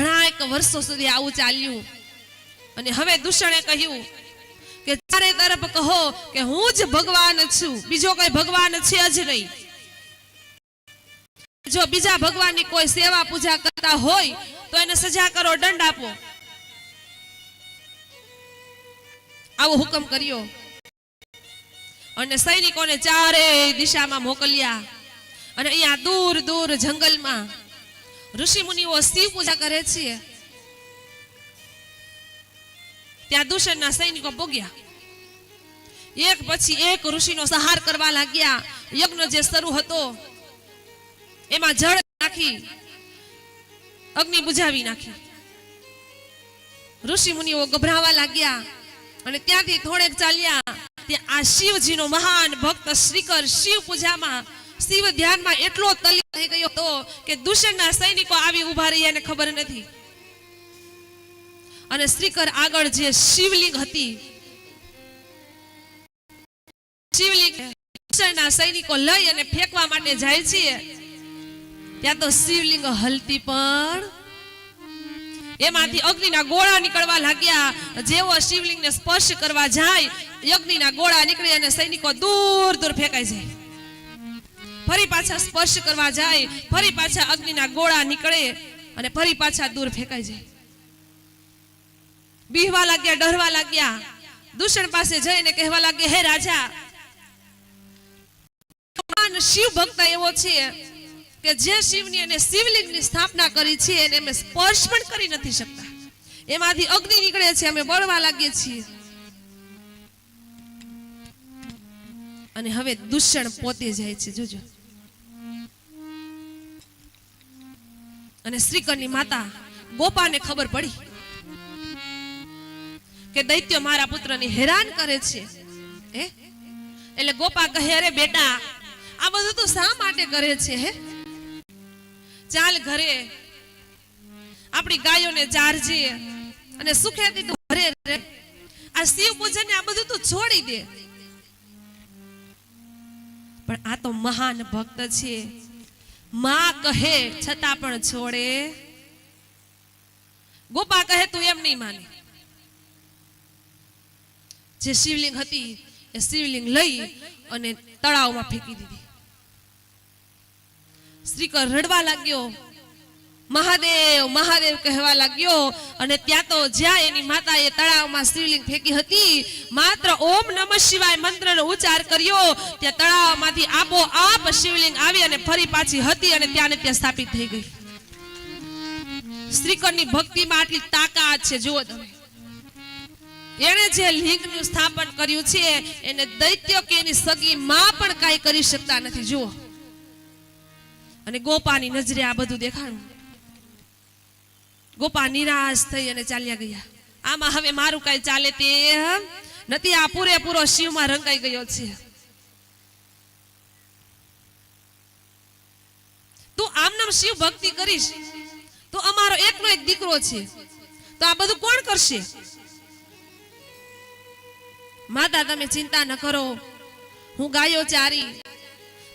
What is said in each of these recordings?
ઘણા એક વર્ષો સુધી આવું ચાલ્યું. અને હવે દૂષણે કહ્યું કે ચારે તરફ કહો કે હું જ ભગવાન છું. બીજો કોઈ ભગવાન છે જ નહીં. જો બીજા ભગવાનની કોઈ સેવા પૂજા કરતા હોય, તો એને સજા કરો, દંડ આપો. આવો હુકમ કર્યો. અને સૈનિકોને ચારે દિશામાં મોકલ્યા. અને અહીંયા દૂર દૂર જંગલમાં ઋષિ મુનિઓ શિવ પૂજા કરે છે ત્યાં દૂષણના સૈનિકો ભોગ્યા. એક પછી એક ઋષિનો સહાર કરવા લાગ્યા. યજ્ઞ જે શરૂ હતો, એમાં જળ નાખી, અગ્નિ બુઝાવી નાખી. ઋષિ મુનિઓ ગભરાવા લાગ્યા અને ત્યાંથી થોડેક ચાલ્યા. ત્યાં આ શિવજીનો મહાન ભક્ત શ્રીકર શિવ પૂજામાં શિવ ધ્યાનમાં એટલો તલી થઈ ગયો હતો કે દૂષણના સૈનિકો આવી ઊભા રહી એને ખબર નથી. અને શ્રીકર આગળ જે શિવલિંગ હતી, શિવલિંગ દૂષણના સૈનિકો લઈ અને ફેંકવા માટે જાય છે ત્યાં તો શિવલિંગ હલતી પણ એમાંથી અગ્નિના ગોળા નીકળવા લાગ્યા. જેવો શિવલિંગને સ્પર્શ કરવા જાય, અગ્નિના ગોળા નીકળી અને સૈનિકો દૂર દૂર ફેંકાઈ જાય. ફરી પાછા સ્પર્શ કરવા જાય, ફરી પાછા અગ્નિના ગોળા નીકળે અને ફરી પાછા દૂર ફેંકાઈ જાય. બીહવા લાગ્યા, ડરવા લાગ્યા. દૂષણ પાસે જઈને કહેવા લાગ્યા, હે રાજા, ભગવાન શિવ ભક્ત એવો છે કે જે શિવની અને શિવલિંગની સ્થાપના કરી છે એને અમે સ્પર્શ પણ કરી નથી શકતા. એમાંથી અગ્નિ નીકળે છે, અમે બળવા લાગીએ છીએ. અને હવે દૂષણ પોતે જાય છે, જોજો. અને શ્રીકરની માતા ગોપાને ખબર પડી કે દૈત્ય મારા પુત્રને હેરાન કરે છે. એટલે ગોપા કહે, અરે બેટા, આ બધું તું શા માટે કરે છે, હે? ચાલ ઘરે, આપણી ગાયોને ચારજે અને સુખેથી તું ઘરે રહે. આ શિવ પૂજન ને આ બધું તું છોડી દે. પણ આ તો મહાન ભક્ત છે. માં કહે, છતાં પણ છોડે. ગોપા કહે, તું એમ નહીં માને. જે શિવલિંગ હતી, એ શિવલિંગ લઈ અને તળાવમાં ફેંકી દીધી. શ્રીકર રડવા લાગ્યો. મહાદેવ મહાદેવ કહેવા લાગ્યો અને ત્યાં તો જ્યાં એની માતાએ તળાવમાં શિવલિંગ ફેંકી હતી, માત્ર ઓમ નમઃ શિવાય મંત્રનો ઉચ્ચાર કર્યો, ત્યાં તળાવમાંથી આપો આપ શિવલિંગ આવી અને ફરી પાછી હતી અને ત્યાં ત્યાં સ્થાપિત થઈ ગઈ. શ્રીકરની ભક્તિમાં આટલી તાકાત છે, જુઓ તમે. એણે જે લિંગનું સ્થાપન કર્યું છે, એને દૈત્ય કે એની સગી માં પણ કાંઈ કરી શકતા નથી, જુઓ. અને ગોપાની નજરે આ બધું દેખાણું. ગોપા નિરાશ થઈ અને ચાલ્યા ગયા. આમાં હવે મારું કાંઈ ચાલે તે નથી, આ પૂરેપૂરો શિવમાં રંગાઈ ગયો છે. તું આમ નામ શિવ ભક્તિ કરીશ, તો અમારો એકનો એક દીકરો છે. તો આ બધું કોણ કરશે? માતા, તમે ચિંતા ન કરો. હું ગાયો ચારી,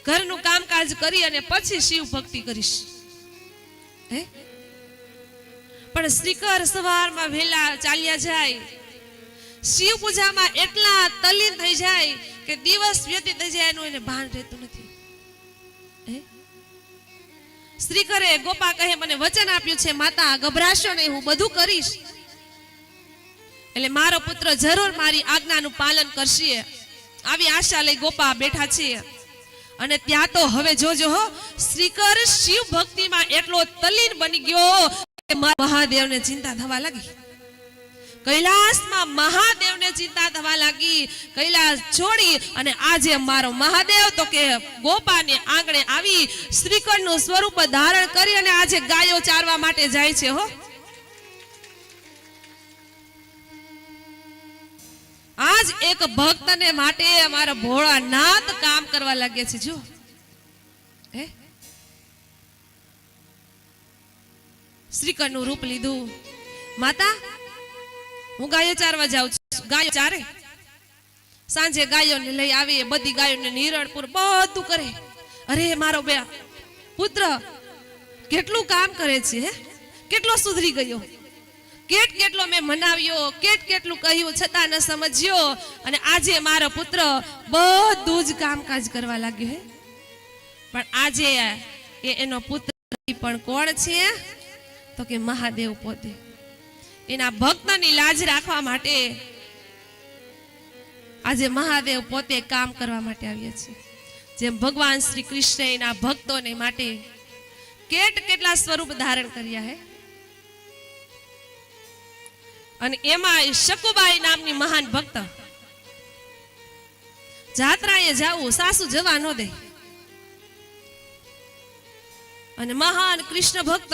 ઘરનું કામકાજ કરી અને પછી શિવ ભક્તિ કરીશ. હે? પણ શ્રીકર સવારમાં વહેલા ચાલ્યા જાય. શિવ પૂજામાં એટલા તલીન થઈ જાય કે દિવસ વ્યતીત થઈ જાય, એનું એને ભાન રહેતું નથી. શ્રીકરે ગોપા કહે, મને વચન આપ્યું છે, માતા, ગભરાશો નહીં, હું બધું કરીશ. એટલે મારો પુત્ર જરૂર મારી આજ્ઞાનું પાલન કરશે. આવી આશા લઈ ગોપા બેઠા છે. અને ત્યાં તો હવે જોજો હો, શ્રીકર શિવ ભક્તિમાં એટલો તલીન બની ગયો મહાદેવને ચિંતા થવા લાગી? કૈલાસમાં મહાદેવને ચિંતા થવા લાગી. કૈલાસ છોડી અને આજે મારો મહાદેવ તો કે ગોપાને આંગણે આવી શ્રીકરનું સ્વરૂપ ધારણ કરી અને આજે ગાયો ચારવા માટે જાય છે, હો. આજ એક ભક્તને માટે અમારા ભોળાનાથ કામ કરવા લાગ્યા છે, જો. શ્રીકરનું રૂપ લીધું. માતા, હું ગાયો ચારવા જાઉં છું. ગાયો ચારે. સાંજે ગાયોને લઈ આવી બધી ગાયોને નિરણપુર બધું કરે. અરે, મારો બે પુત્ર, કેટલું કામ કરે છે કેટલો સુધરી ગયો? કેટ કેટલો મેં મનાવ્યો, કેટ કેટલું કહ્યું છતાં ન સમજ્યો. અને આજે મારો પુત્ર બધું જ કામકાજ કરવા લાગ્યો, હે? પણ આજે એ એનો પુત્ર પણ કોણ છે? તો કે મહાદેવ પોતે. એના ભક્તની લાજ રાખવા માટે આજે મહાદેવ પોતે કામ કરવા માટે આવ્યા છે જેમ ભગવાન શ્રી કૃષ્ણ એના ભક્તોને માટે કેટ કેટલા સ્વરૂપ ધારણ કર્યા હે. અને એમાં શકુબાઈ નામની મહાન ભક્ત. જાત્રાએ જાવું, સાસુ જવા ન દે. અને મહાન કૃષ્ણ ભક્ત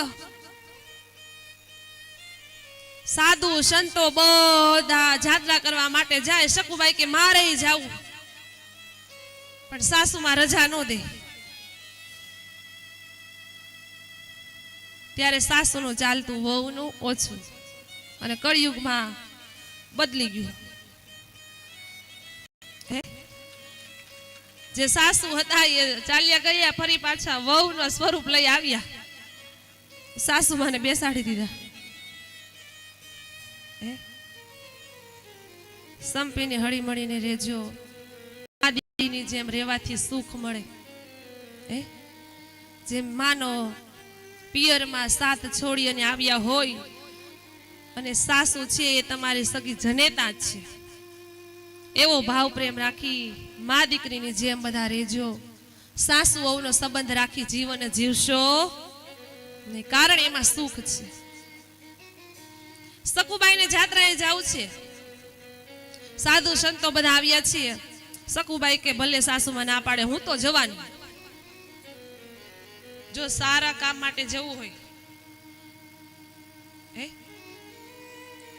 સાધુ સંતો બધા જાત્રા કરવા માટે જાય શકુભાઈ કે મારે જાવું. પણ સાસુમાં રજા ન દે. ત્યારે સાસુનું ચાલતું વહુનું ઓછું. અને કળિયુગમાં બદલી ગયું? જે સાસુ હતા એ ચાલ્યા ગયા, ફરી પાછા વહુનો સ્વરૂપ લઈ આવ્યા. સાસુ મને બેસાડી દીધા? સંપીને હળી મળીને રહેજો. દીકરીની જેમ રહેવાથી સુખ મળે. હે? જેમ માનો પિયરમાં સાત છોડી અને આવ્યા હોય અને સાસુ છે એ તમારી સગી જનેતા જ છે. એવો ભાવ પ્રેમ રાખી મા દીકરીની જેમ બધા રહેજો. સાસુ વહુનો સંબંધ રાખી જીવન જીવશો. ને કારણ એમાં સુખ છે. સકુબાઈને જાત્રાએ જાવું છે. સાધુ સંતો બધા આવ્યા છીએ. સકુબાઈ કે ભલે સાસુમાં ના પાડે, હું તો જવાની. જો સારા કામ માટે જવું હોય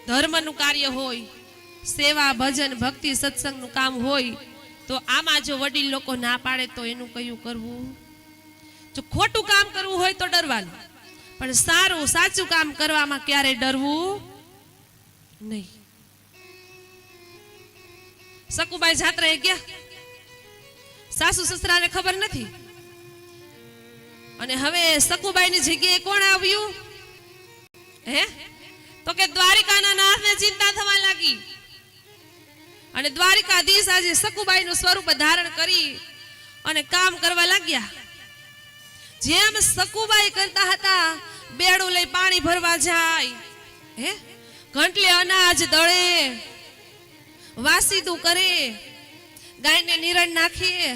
ધર્મનું કાર્ય હોય, સેવા, ભજન, ભક્તિ, સત્સંગનું કામ હોય, તો આમાં જો વડીલ લોકો ના પાડે, તો એનું કયું કરવું? જો ખોટું કામ કરવું હોય તો ડરવાનું. પણ સારું, સાચું કામ કરવામાં ક્યારે ડરવું? નહીં. સકુબાઈ જાત્રાએ ગયા. સાસુ સસરાને ખબર નથી. અને હવે સકુબાઈની જગ્યાએ કોણ આવ્યું? હે? તો કે દ્વારિકાના નાથને ચિંતા થવા લાગી. અને દ્વારિકાધીશ આજે સકુબાઈનું સ્વરૂપ ધારણ કરી અને કામ કરવા લાગ્યા. જેમ સકુબાઈ કરતા હતા, બેડું લઈ પાણી ભરવા જાય. હે? ઘંટલે અનાજ દળે, વાસીદું કરે, ગાયને નિરણ નાખીએ,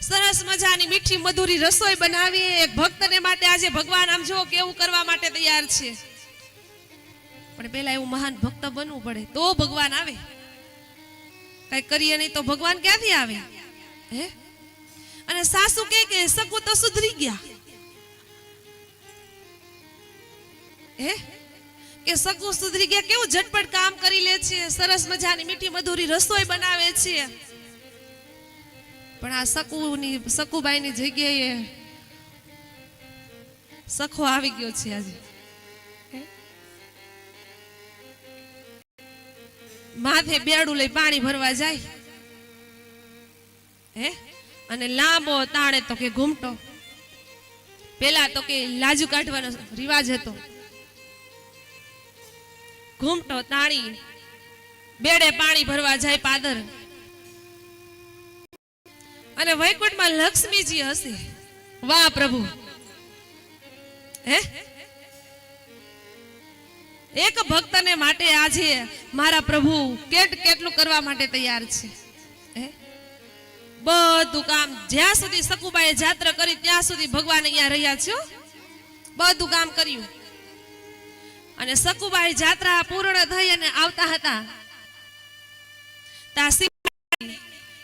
સરસ મજાની મીઠી મધુરી રસોઈ બનાવીએ ભક્તને માટે આજે ભગવાન આમ જો કેવું કરવા માટે તૈયાર છે. પણ પેલા એવું મહાન ભક્ત બનવું પડે, તો ભગવાન આવે. કઈ કરીએ નહીં તો ભગવાન ક્યાંથી આવે? હે? અને સાસુ કે કે સકુ તો સુધરી ગયા. હે? કે સકુ સુધરી ગયા. કેવું ઝટપટ કામ કરી લે છે. સરસ મજાની મીઠી મધુરી રસોઈ બનાવે છે. પણ આ સકુની, સકુબાઈની જગ્યાએ સખો આવી ગયો છે આજે. માથે બેડું લઈ પાણી ભરવા જાય. હે? અને લાંબો તાણે તો કે ઘૂમટો. પેલા તો કે લાજુ કાઢવાનો રિવાજ હતો. ઘૂમટો તાણી બેડે પાણી ભરવા જાય પાદર. અને વૈકુંઠમાં લક્ષ્મીજી હશે. વાહ પ્રભુ. હે? એક ભક્તને માટે આજે મારા પ્રભુ કેટ કેટલું કરવા માટે તૈયાર છે. બધું કામ જ્યાં સુધી સકુબાએ જાત્રા કરી, ત્યાં સુધી ભગવાન અહીંયા રહ્યા છો. બધું કામ કર્યું. અને સકુબાઈ જાત્રા પૂર્ણ થઈ અને આવતા હતા.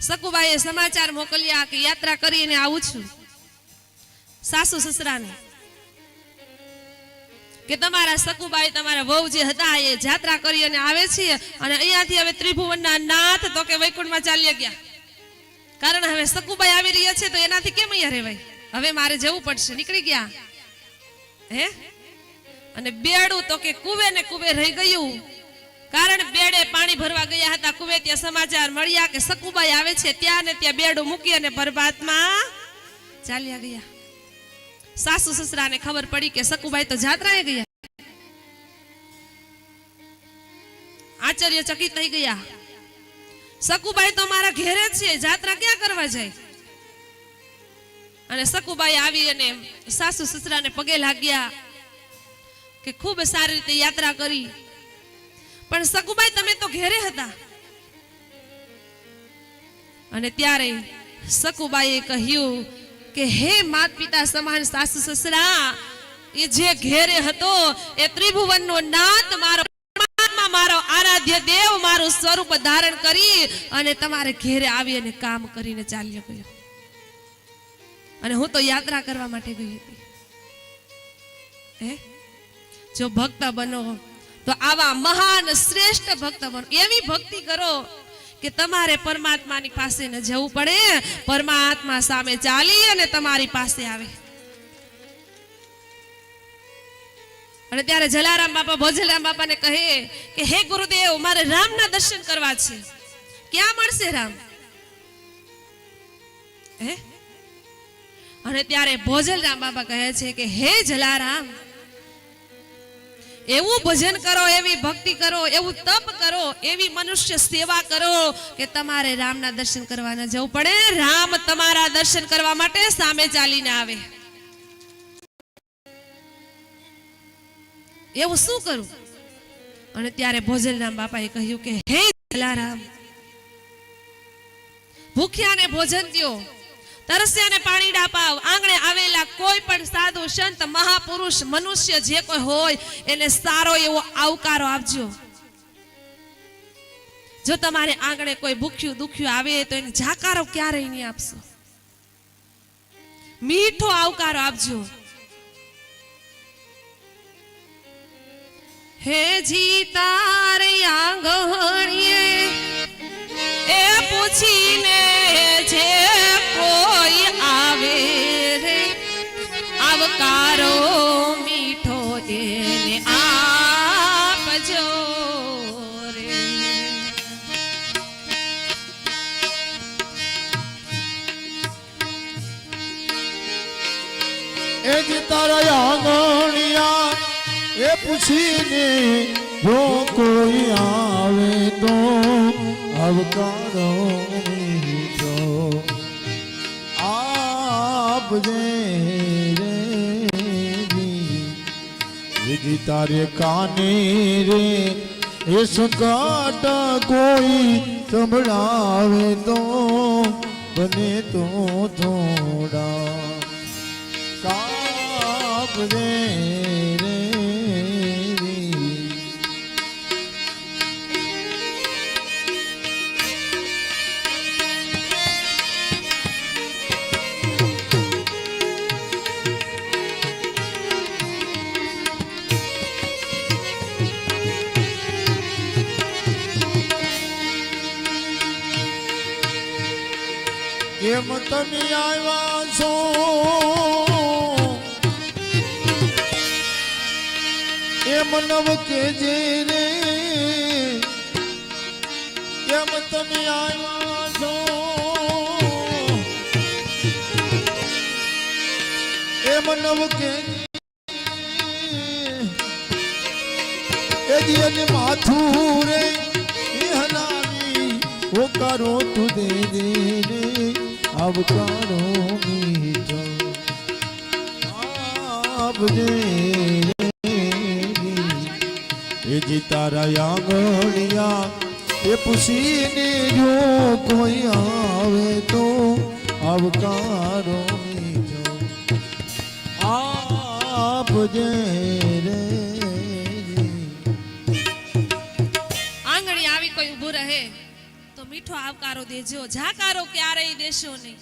સકુબાઈએ સમાચાર મોકલ્યા કે યાત્રા કરીને આવું છું. સાસુ સસરાને, કે તમારા સકુબાઈ તમારા વહુ જે હતા એ જાત્રા કરી અને આવે છે અને અહીંયાથી હવે ત્રિભુવનના નાથ તો કે વૈકુંઠમાં ચાલ્યા ગયા. કારણ હવે સકુબાઈ આવી રહ્યા છે તો એનાથી કેમ અહીંયા રહેવાય? હવે મારે જવું પડશે. નીકળી ગયા. હે? અને બેડું તો કે કુવે ને કુવે રહી ગયું. કારણ બેડે પાણી ભરવા ગયા હતા કુવે ત્યાં સમાચાર મળ્યા કે સકુબાઈ આવે છે ત્યાં ને ત્યાં બેડું મૂકી અને બરબાદમાં ચાલ્યા ગયા. સાસુ સસરાને ખબર પડી કે સકુબાઈ તો જાત્રાએ ગયા. આચાર્ય ચકિત થઈ ગયા. સકુબાઈ તો મારા ઘેરે છે, જાત્રા ક્યાં કરવા જાય? અને સકુબાઈ આવી અને સાસુ સસરાને પગે લાગ્યા. કે ખૂબ સારી રીતે યાત્રા કરી. પણ સગુબાઈ, તમે તો ઘેરે હતા. અને ત્યારે સકુબાઈએ કહ્યું કે, હે માત પિતા સમાન સાસુ સસરા, એ જે ઘેરે હતો, એ ત્રિભુવનનો નાથ મારો મારો આરાધ્ય દેવ મારું સ્વરૂપ ધારણ કરી અને તમારે ઘેરે આવી અને કામ કરીને ચાલ્યો ગયો. અને હું તો યાત્રા કરવા માટે ગઈ હતી. હે? જો ભક્ત બનો, તો આવા મહાન શ્રેષ્ઠ ભક્ત બનો. એવી ભક્તિ કરો કે તમારે પરમાત્માની પાસે ન જવું પડે. પરમાત્મા સામે ચાલી અને તમારી પાસે આવે. અને ત્યારે જલારામ બાપા ભોજલામ બાપાને કહે કે, હે ગુરુદેવ, મારે રામના દર્શન કરવા છે. ક્યાં મળશે રામ? હે? અને ત્યારે ભોજલરામ બાબા કહે છે કે, હે જલારામ એવું ભજન કરો, એવી ભક્તિ કરો, એવું તપ કરો, એવી મનુષ્ય સેવા કરો કે તમારે રામના દર્શન કરવા જવું પડે. રામ તમારા દર્શન કરવા માટે સામે ચાલીને આવે. એવું શું કરું? અને ત્યારે ભોજનરામ બાપાએ કહ્યું કે, હે જલારામ, ભૂખ્યાને ભોજન દ્યો. તરસ્યાને પાણી ડાપાવ. આંગણે આવેલા કોઈ પણ સાધુ, સંત, મહાપુરુષ, મનુષ્ય જે કોઈ હોય, એને સારો એવો આવકારો આપજો. જો તમારે આંગણે કોઈ ભૂખ્યું, દુખ્યું આવે તો એને જાકારો ક્યારેય નહીં આપશો. મીઠો આવકારો આપજો. હે જી તારે આંગણીએ પૂછીને જો કોઈ આવે તો અવકારો મીઠો આપજે રે વિધિ તારે કાને રે, એ સંકટ કોઈ સંભળાવે તો બને તો થોડા. કાપ રે તમે આવ્યા છો. એમ નવ કે જે રે આવ્યા છો. એમ નવ કે એ દિયને માથું રે. હલાવી હું કરો તું દે આવકારો મીઠો આપજે એ જી. તારા આંગણિયા એ પૂછીને જો. કોઈ આવે તો આવકારો આપજે મીઠો આવકારો દેજો. જાકારો ક્યારેય દેશો નહીં.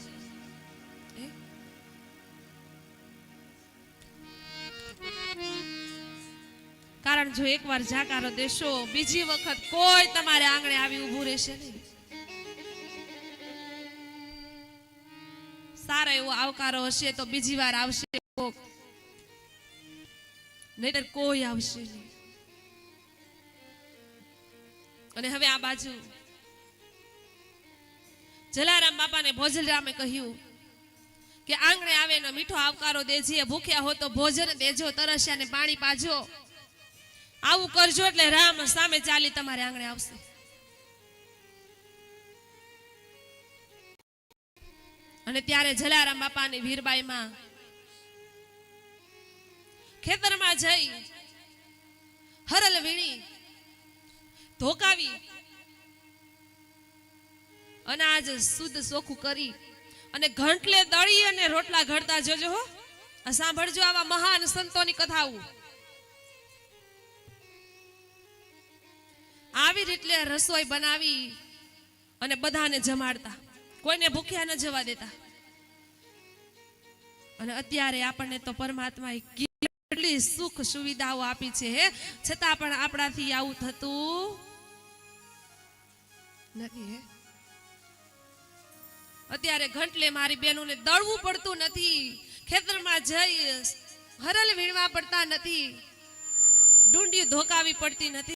કારણ જો એકવાર જાકારો દેશો, બીજી વખત કોઈ તમારે આંગણે આવી ઊભું રહેશે નહીં. સારો એવો આવકારો હશે તો બીજી વાર આવશે કોક. નહીતર કોઈ આવશે નહીં. અને હવે આ બાજુ જલારામ બાપાને ભોજલરામે કહ્યું કે આંગણે આવે ને મીઠો આવકારો દેજે ભૂખ્યા હો તો ભોજન દેજો, તરસ્યાને પાણી પાજો. આવું કરજો એટલે રામ સામે ચાલી તમારે આંગણે આવશે. અને ત્યારે જલારામ બાપાની વીરબાઈમાં ખેતરમાં જઈ હરલ વીણી ધોકાવી અનાજ શુદ્ધ ચોખ્ખું કરી અને ઘંટલે દળી અને રોટલા ઘડતા જજો સાંભળજો આવા મહાન સંતોની કથાઓ. આવી રીતે રસોઈ બનાવી અને બધાને જમાડતા. કોઈને ભૂખ્યા ન જવા દેતા. અને અત્યારે આપણને તો પરમાત્માએ કેટલી સુખ સુવિધાઓ આપી છે છતાં પણ આપણાથી આવું થતું નથી હે. અત્યારે ઘંટલે મારી બહેનોને દળવું પડતું નથી. ખેતરમાં જઈ હરલ વીણવા પડતા નથી. ડુંડી ધોકાવી પડતી નથી.